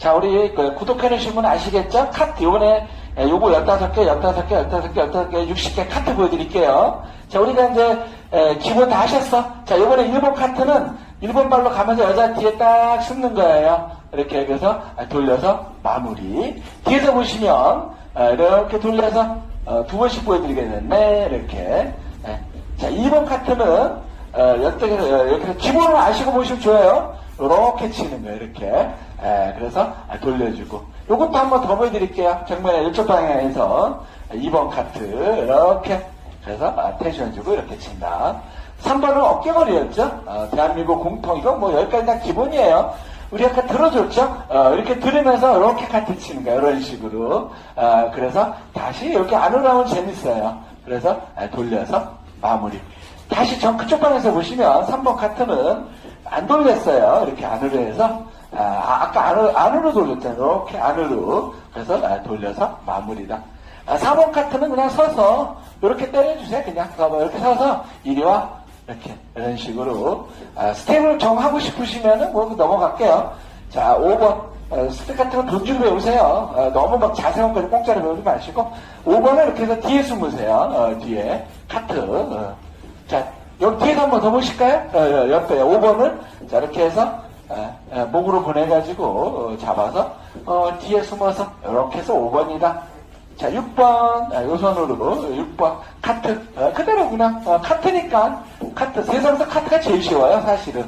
자, 우리 그 구독해주신 분 아시겠죠? 카트, 요번에 예, 요거 15개, 15개, 15개, 15개, 60개 카트 보여드릴게요. 자, 우리가 이제 에, 기본 다 하셨어. 자, 요번에 일본 카트는 일본 발로 가면서 여자 뒤에 딱 숨는 거예요. 이렇게 그래서 돌려서 마무리. 뒤에서 보시면 아, 이렇게 돌려서 어, 두 번씩 보여드리겠는데 이렇게. 예. 자, 2번 카트는 어, 이렇게, 어, 기본을 아시고 보시면 좋아요. 이렇게 치는 거예요. 이렇게. 예, 그래서 아, 돌려주고. 요것도 한번 더 보여드릴게요. 정면에 이쪽 방향에서 2번 카트 이렇게 그래서 아, 텐션 주고 이렇게 친다. 3번은 어깨거리였죠. 어, 대한민국 공통 이건 뭐 여기까지 다 기본이에요. 우리 아까 들어줬죠? 어, 이렇게 들으면서 이렇게 카트 치는 거예요. 이런 식으로. 어, 그래서 다시 이렇게 안으로 나오면 재밌어요. 그래서 아, 돌려서 마무리. 다시 전 그쪽 방에서 보시면 3번 카트는 안 돌렸어요. 이렇게 안으로 해서 아, 아까 안으로, 안으로 돌렸잖아요. 이렇게 안으로. 그래서 아, 돌려서 마무리다. 아, 4번 카트는 그냥 서서 이렇게 때려주세요. 그냥 서서 이렇게 서서 이리 와. 이렇게 이런 식으로 아, 스텝을 정하고 싶으시면은 뭐 넘어갈게요. 자, 5번 어, 스텝 같은 거돈 주고 배우세요. 어, 너무 막 자세한 거 공짜로 배우지 마시고 5번은 이렇게 해서 뒤에 숨으세요. 어, 뒤에 카트. 어. 자, 여기 뒤에서 한번 더 보실까요? 어, 옆에 5번을 자 이렇게 해서 어, 어, 목으로 보내가지고 어, 잡아서 어, 뒤에 숨어서 이렇게 해서 5번이다. 자, 6번, 아, 요 손으로, 6번, 카트. 어, 그대로 그냥, 어, 카트니까, 카트. 세상에서 카트가 제일 쉬워요, 사실은.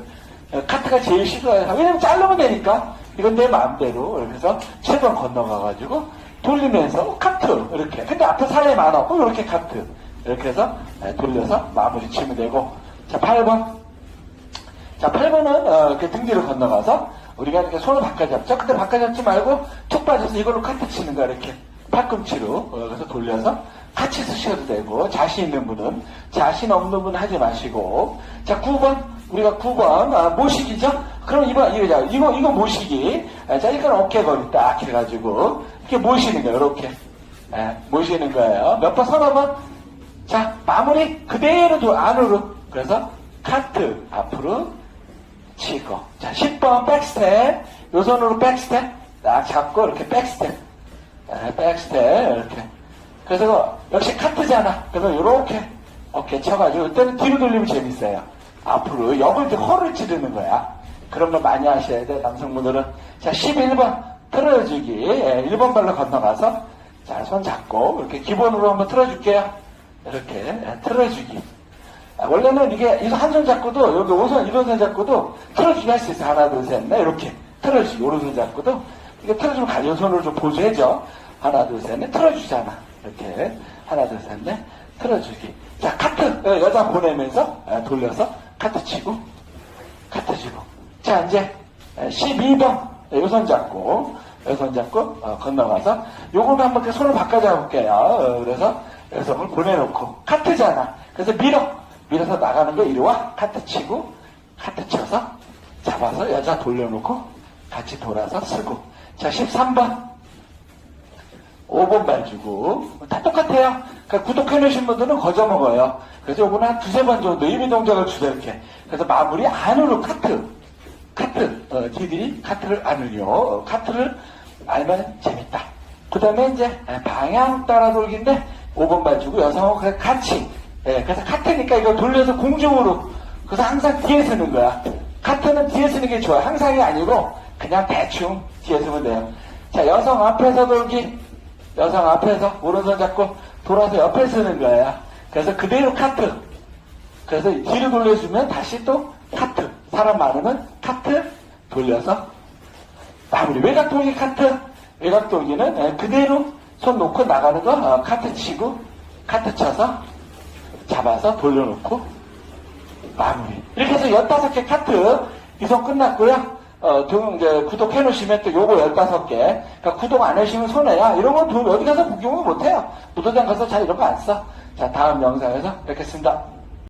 어, 카트가 제일 쉬워요. 왜냐면 자르면 되니까. 이건 내 마음대로. 그래서 7번 건너가가지고, 돌리면서, 카트. 이렇게. 근데 앞에 사람이 많았고, 이렇게 카트. 이렇게 해서, 에, 돌려서 마무리 치면 되고. 자, 8번. 자, 8번은, 어, 이렇게 등 뒤로 건너가서, 우리가 이렇게 손을 바꿔 잡죠? 근데 바꿔 잡지 말고, 툭 빠져서 이걸로 카트 치는 거야, 이렇게. 팔꿈치로 어, 그래서 돌려서 같이 쓰셔도 되고 자신 있는 분은 자신 없는 분은 하지 마시고. 자 9번 우리가 9번 아, 모시기죠? 그럼 이번 이거 이거 이거 모시기. 아, 자 이건 어깨 거리 딱 해가지고 이렇게 모시는 거예요 이렇게. 아, 모시는 거예요. 몇 번? 서너 번자 마무리 그대로 도 안으로. 그래서 카트 앞으로 치고. 자 10번 백스텝. 요 손으로 백스텝. 딱 잡고 이렇게 백스텝. 네, 백스텝 이렇게. 그래서 역시 카트잖아? 그래서 이렇게 어깨 쳐가지고 이때는 뒤로 돌리면 재밌어요. 앞으로 역을 이제 허를 찌르는 거야. 그런 거 많이 하셔야 돼 남성분들은. 자 11번. 틀어주기. 예, 1번 발로 건너가서 자 손 잡고 이렇게 기본으로 한번 틀어줄게요. 이렇게 예, 틀어주기. 아, 원래는 이게 한손 잡고도 여기 오손 이런 손 잡고도 틀어주기 할수 있어 하나 둘셋넷 이렇게 틀어주기 오른손 잡고도 이게 틀어주면 가벼운 손으로 좀 보조해줘 하나, 둘, 셋, 넷, 틀어주잖아. 이렇게. 하나, 둘, 셋, 넷, 틀어주기. 자, 카트. 어, 여자 보내면서 어, 돌려서 카트 치고, 카트 치고. 자, 이제 12번. 요손 잡고, 요손 잡고, 어, 건너가서, 요거는 한번 손을 바꿔 잡을게요. 어, 그래서 여성을 보내놓고, 카트잖아. 그래서 밀어. 밀어서 나가는 거 이리 와. 카트 치고, 카트 쳐서, 잡아서 여자 돌려놓고, 같이 돌아서 쓰고. 자, 13번. 5번 발 주고 다 똑같아요. 그러니까 구독해 놓으신 분들은 거저 먹어요. 그래서 요거는 한 두세 번 정도 입의 동작을 주죠 이렇게. 그래서 마무리 안으로 카트. 카트. 어, 니들이 카트를 안으려. 어, 카트를 알면 재밌다. 그 다음에 이제 방향 따라 돌기인데 5번 발 주고 여성하고 같이. 예, 그래서 카트니까 이거 돌려서 공중으로. 그래서 항상 뒤에 서는 거야. 카트는 뒤에 서는 게 좋아요. 항상이 아니고 그냥 대충 뒤에 서면 돼요. 자, 여성 앞에서 돌기. 여성 앞에서 오른손 잡고 돌아서 옆에 쓰는 거야. 그래서 그대로 카트. 그래서 뒤로 돌려주면 다시 또 카트. 사람 많으면 카트 돌려서 마무리. 외곽 돌기 카트. 외곽 돌기는 그대로 손 놓고 나가는 거 어, 카트 치고 카트 쳐서 잡아서 돌려놓고 마무리. 이렇게 해서 15개 카트 이송 끝났고요. 어, 등, 이제, 구독해 놓으시면 또 요거 15개. 그러니까 구독 안 해주시면 손해야. 이런 건 어디 가서 구경을 못 해요. 무도장 가서 잘 이런 거 안 써. 자, 다음 영상에서 뵙겠습니다.